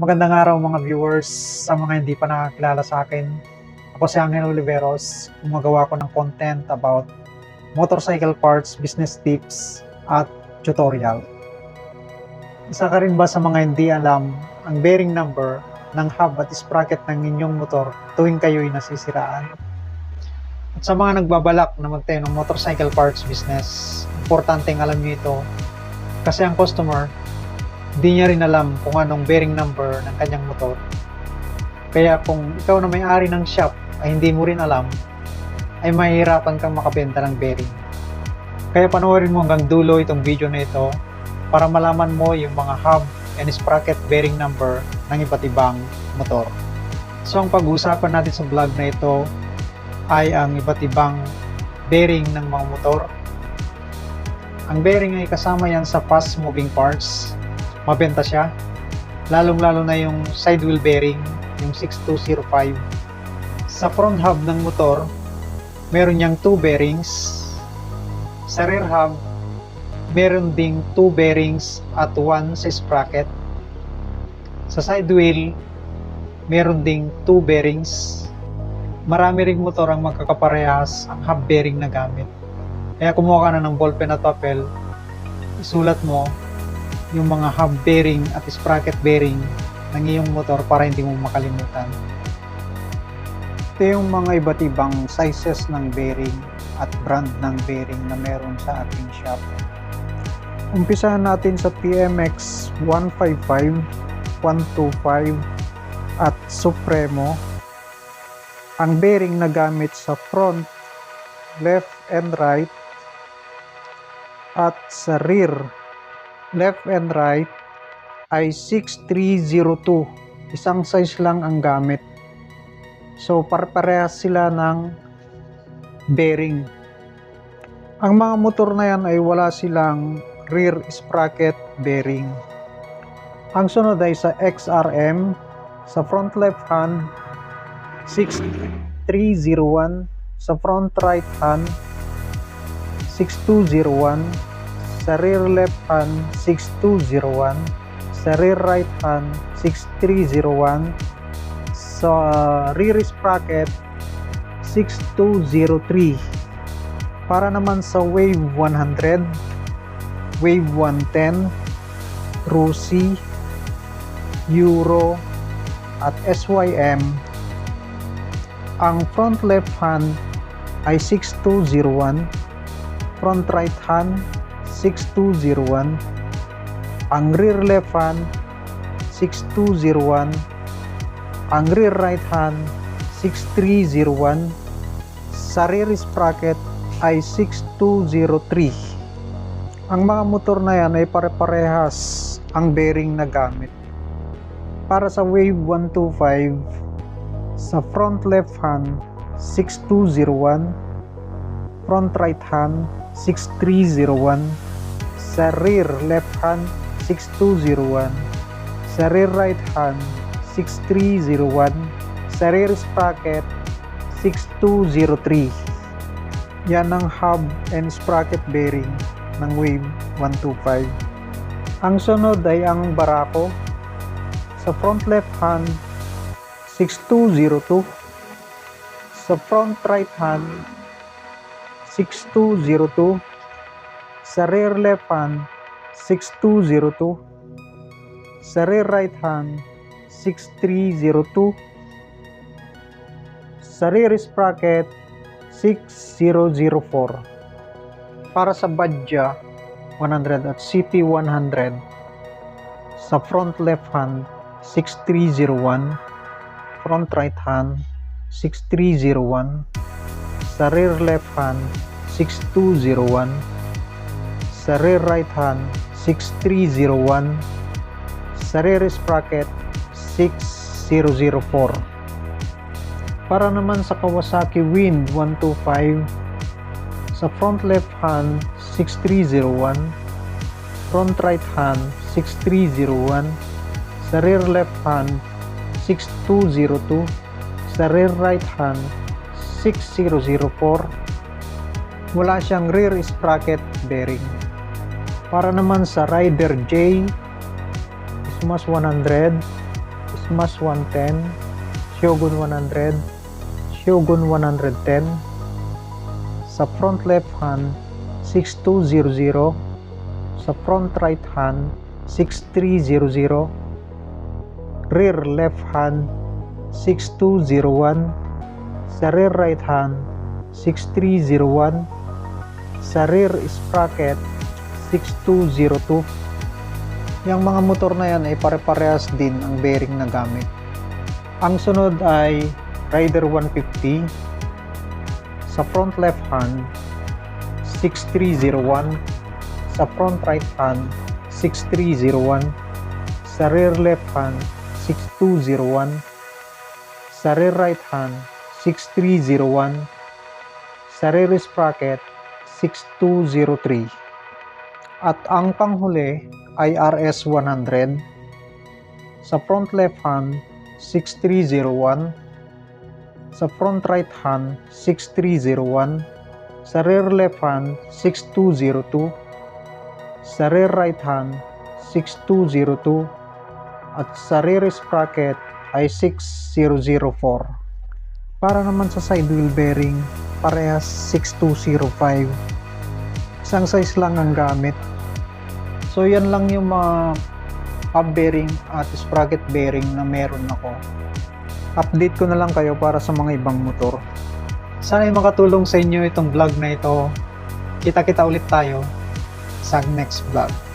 Magandang araw mga viewers sa mga hindi pa nakakilala sa akin. Ako si Angel Oliveros, gumagawa ko ng content about motorcycle parts, business tips, at tutorial. Isa ka rin ba sa mga hindi alam ang bearing number ng hub at sprocket ng inyong motor tuwing kayo'y nasisiraan? At sa mga nagbabalak na magtayo ng motorcycle parts business, importanteng alam niyo ito kasi ang customer di niya rin alam kung anong bearing number ng kanyang motor. Kaya kung ikaw na may-ari ng shop ay hindi mo rin alam, ay mahihirapan kang makabenta ng bearing. Kaya panoorin mo hanggang dulo itong video na ito para malaman mo yung mga hub and sprocket bearing number ng iba't ibang motor. So ang pag-uusapan natin sa vlog na ito ay ang iba't ibang bearing ng mga motor. Ang bearing ay kasama yan sa fast moving parts mabenta siya. Lalong-lalo na yung side wheel bearing, yung 6205. Sa front hub ng motor, meron niyang two bearings. Sa rear hub, meron ding two bearings at one sa sprocket. Sa side wheel, meron ding two bearings. Marami ring motor ang magkakaparehas ang hub bearing na gamit. Kaya kumuha ka na ng ballpen at papel, isulat mo yung mga hub bearing at sprocket bearing ng iyong motor para hindi mo makalimutan. Ito yung mga iba't ibang sizes ng bearing at brand ng bearing na meron sa ating shop. Umpisahan natin sa TMX 155, 125 at Supremo. Ang bearing na gamit sa front, left and right at sa rear left and right ay 6302. Isang size lang ang gamit. So, parehas sila ng bearing. Ang mga motor na yan ay wala silang rear sprocket bearing. Ang sunod ay sa XRM, sa front left hand, 6301, sa front right hand, 6201, sa rear left hand 6201 sa rear right hand 6301 sa rear sprocket 6203 para naman sa wave 100 wave 110 Rusi Euro at SYM ang front left hand ay 6201 front right hand 6201 ang rear left hand 6201 ang rear right hand 6301 sa rear sprocket ay 6203 ang mga motor na yan ay pare-parehas ang bearing na gamit. Para sa wave 125 sa front left hand 6201 front right hand 6301 sa rear left hand 6201 sa rear right hand 6301 sa rear sprocket 6203 yan ang hub and sprocket bearing ng wave 125 ang sunod ay ang barako. Sa front left hand 6202 sa front right hand 6202 sa rear left hand 6202 sa rear right hand 6302 sa rear sprocket 6004 para sa Badja 100 at City 100 sa front left hand 6301 front right hand 6301 sa rear left hand 6201 sa rear right hand 6301 sa rear sprocket 6004 para naman sa Kawasaki Wind 125 sa front left hand 6301 front right hand 6301 sa rear left hand 6202 sa rear right hand 6004 wala siyang rear sprocket bearing para naman sa Rider J Ismas 100 Litmas 110, Shogun 100, Shogun 110. Sa front left hand, 6200. Sa front right hand, 6300. Rear left hand, 6201. Sa rear right hand, 6301. Sa rear sprocket, 6202. Yung mga motor na yan ay pare-parehas din ang bearing na gamit. Ang sunod ay Rider 150. Sa front left hand, 6301. Sa front right hand, 6301. Sa rear left hand, 6201. Sa rear right hand, 6301. Sa rear sprocket, 6203. At ang panghuli ay RS100. Sa front left hand, 6301. Sa front right hand, 6301. Sa rear left hand, 6202. Sa rear right hand, 6202. At sa rear sprocket ay 6004. Para naman sa side wheel bearing, parehas 6205. Isang size lang ang gamit. So yan lang yung mga hub bearing at sprocket bearing na meron ako. Update ko na lang kayo para sa mga ibang motor. Sana ay makatulong sa inyo itong vlog na ito. Kita-kita ulit tayo sa next vlog.